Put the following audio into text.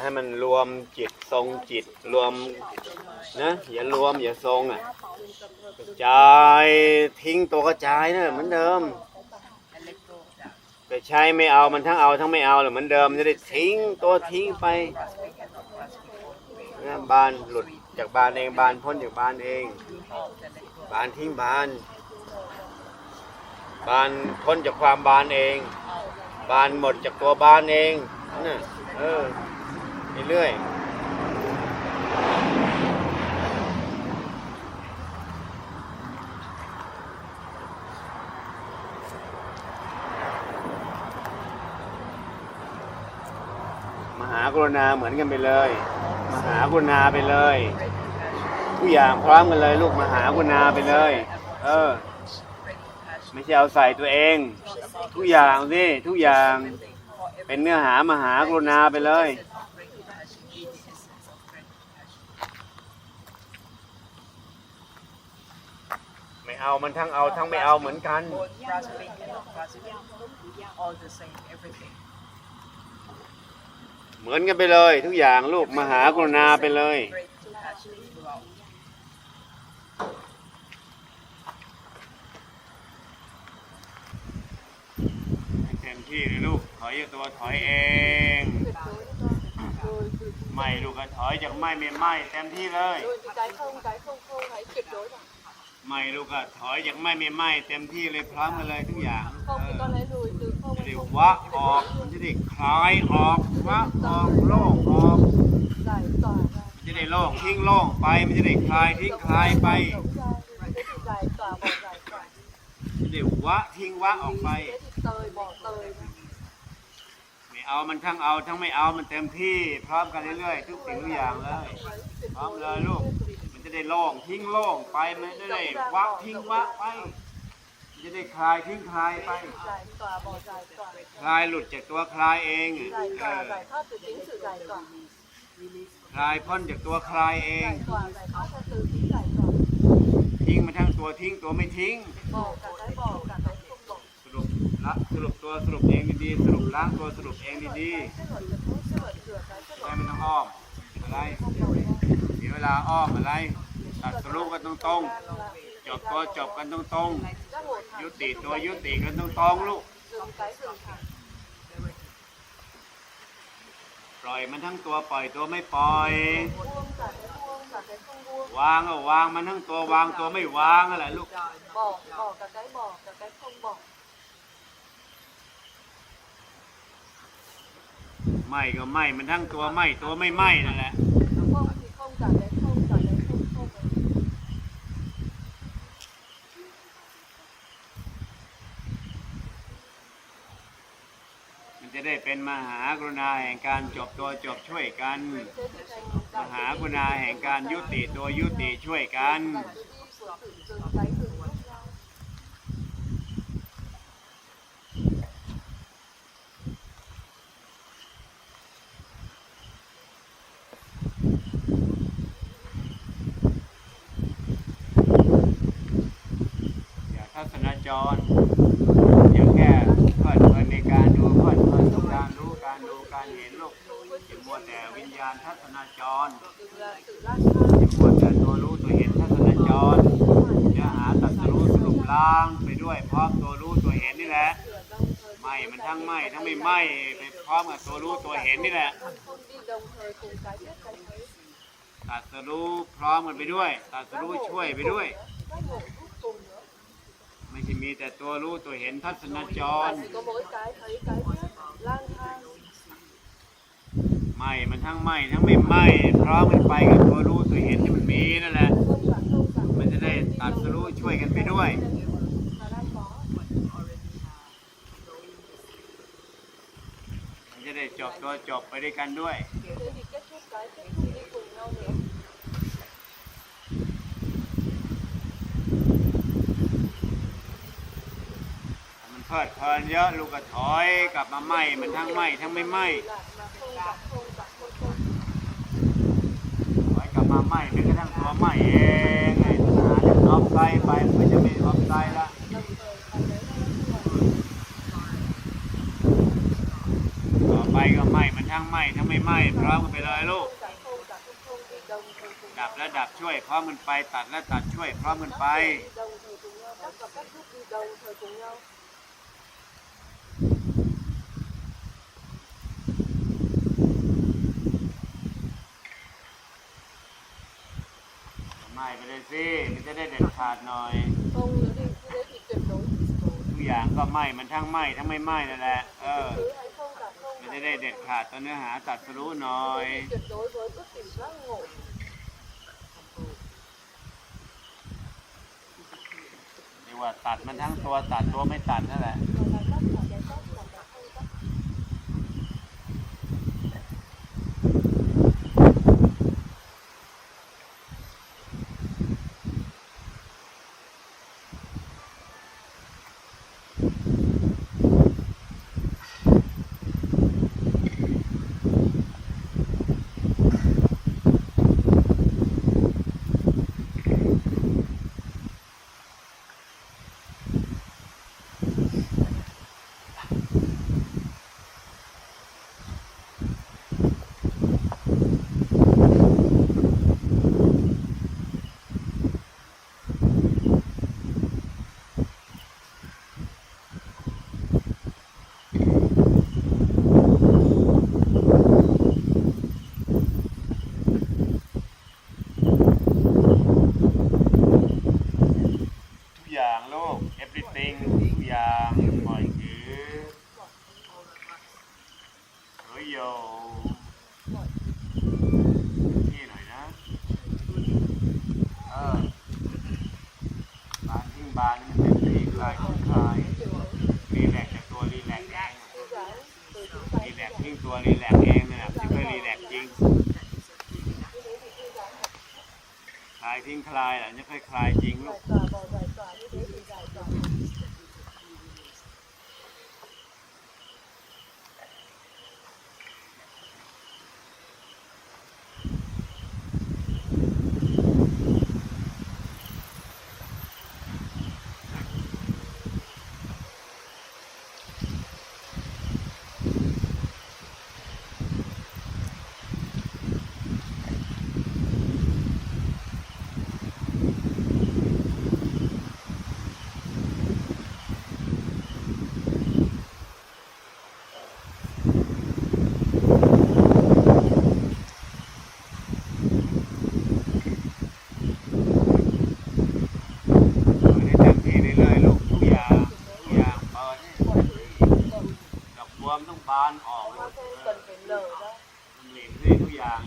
ให้มันรวมจิตทรงจิตรวมนะอย่ารวมอย่าทรงอะกระจายทิ้งตัวกระจายนะเหมือนเดิมแต่ใช้ไม่เอามันทั้งเอาทั้งไม่เอาหรือเหมือนเดิมจะได้ทิ้งตัวทิ้งไปนะบานหลุดจากบานเองบานพ้นจากบานเอง บานทิ้งบาน บานพ้นจากความบานเอง บานหมดจากตัวบานเองน่ะเออ เรื่อยมหากรุณาเหมือนกันไปเลย มหากรุณาไปเลยทุกอย่างพร้อมกันเลย ลูกมหากรุณาไปเลย เออ ไม่ใช่เอาใส่ตัวเอง ทุกอย่างสิทุกอย่าง เป็นเนื้อหามหากรุณาไปเลย ไม่เอามันทั้งเอาทั้งไม่เอาเหมือนกัน Both Brazilian and not Brazilian, all the same, everything. เหมือนกันไปเลย ทุกอย่างลูกมหากรุณาไปเลย Great compassion throughout. เต็มที่เลยลูกถอยจากตัวถอยเอง ไม่ลูกก็ถอยจากไม่ไม่ไม่เต็มที่เลย Rồi thì cái không, cái không không hãy tuyệt đối vào. ไม่ลูกก็ถอยจากไม่ไม่ไม่เต็มที่เลยพร้อมกันเลยทุกอย่างเออ con lấy lùi từ không จะได้ không วะออกมันจะได้คลายออกวะออกโล่งออกมันจะได้โล่งทิ้งโล่งไปมันจะได้คลายทิ้งคลายไป Động ra, thế thì giải tỏa bỏ giải tỏa. จะได้วะทิ้งวะออกไปไม่เอามันทั้งเอาทั้งไม่เอามันเต็มที่พร้อมกันเรื่อยๆทุกสิ่งทุกอย่างเลยพร้อมเลยลูก มันจะได้โล่งทิ้งโล่งไปมันจะได้วะทิ้งวะไปมันจะได้คลายทิ้งคลายไป giải tỏa bỏ giải tỏa. คลายหลุดจากตัวคลายเองเอ Giải อ tỏa giải thoát từ chính sự giải tỏa. คลายพ้นจากตัวคลายเอง Giải tỏa giải thoát ra từ chính giải tỏa. ทิ้งมาทั้งตัวทิ้งตัวไม่ทิ้ง Bỏ cả cái bỏ cả cái không bỏ. สรุปละสรุปตัวสรุปเองดีๆสรุปล้างตัวสรุปเองดี Kết luận được tốt, kết luận sửa cái kết ๆไม่ luận ต้องอ้อมอะไรเสียเวลาอ้อมอะไรตัดสรุปกันตรงๆ จบตัวจบกันตรง giác ngộ ๆยุติตัวยุติกันตรงๆลูก ปล่อยมันทั้งตัวปล่อยตัวไม่ปล่อย วางก็วางมันทั้งตัววางตัวไม่วางอะไรลูก bỏ bỏ cả cái bỏ cả cái không bỏ ไม่ก็ไม่มันทั้งตัวไม่ตัวไม่ไม้นั่นแหละ không thì không cả cái không cả cái không không ấy. มัน จะได้เป็นมหากรุณาแห่งการจบตัวจบช่วยกัน มหากรุณาแห่งการยุติตัวยุติช่วยกันอย่าทัศนจรอย่าแค่เพลิดเพลินในการดูเพลิดเพลินกับการรู้การดูการเห็นลูกอย่ามัวแต่วิญญาณทัศนจร đừng là sự lát อย่ามัวแต่ตัวรู้ตัวเห็นทัศนจรอย่าหาตัดสรู้สรุปล้างไปด้วยพร้อมตัวรู้ตัวเห็นนี่แหละ sửa đồng thời ไหม่มันทั้ง ไหม่ทั้งไหมไปพร้อมกับตัวรู้ตัวเห็นนี่แหละตัดสรู้พร้อมกันไปด้วยตัดสรู้ช่วยไปด้วย ไม่ใช่มีแต่ตัวรู้ตัวเห็นทัศนจรไหม่มันทั้งไหม่ทั้งไม่ไหม่พร้อมกันไปกับตัวรู้ตัวเห็นที่มันมีนั่นแหละมันจะได้ตัดสรู้ช่วยกันไปด้วย mà đang có มัน จะได้จบไปด้วยกันด้วย มันเพลิดเพลินเยอะลูกก็ถอยกลับมาไหมมันทั้งไหมทั้งไม่ไหมถอยกลับมาไหม่แม้กระทั่งตัวไหมเองไอ้หาจะออฟไซด์ไปมันก็จะไม่ออฟไซด์ละ đồng thời cái đấy nó là ต่อไป ก็ไหม้มันทั้งไหม้ทั้งไม่ไหม้ พร้อมกันไปเลยลูก ดับและดับช่วยพร้อมกันไป ตัดและตัดช่วยพร้อมกันไป ไม่ไปเลยสิ มันจะได้เด็ดขาดหน่อย ทุกอย่างก็ไหมมันทั้งไหมทั้งไม่ไหมนั่นแหละ เออ ให้ได้เด็ดขาดต่อเนื้อหาตัดสรู้หน่อยดีว่าตัดมันทั้งตัวตัดตัวไม่ตัดนั่นแหละ ก อย่างโลก everything ทุกอย่างปล่อยคือเฮ้ยโยนี่หน่อยนะ เออบานทิ้งบานนี่มันเป็นรีคลายทิ้งคลายรีแลกจากตัวรีแลกเองรีแลกทิ้งตัวรีแลกเองนั่นแหละที่เคยรีแลกจริงคลายทิ้งคลายแหละไม่ค่อยคลายจริงลูก tỏa bỏ giải tỏa như thế thì giải tỏa เปิดให้เต็มที่เรื่อยๆลูกทุกอย่างทุกอย่างเปิดดอก บัวมันต้องบานออกลู nó ก không เออ cần phải lở ra หลีกเลี่ยงทุกอย่าง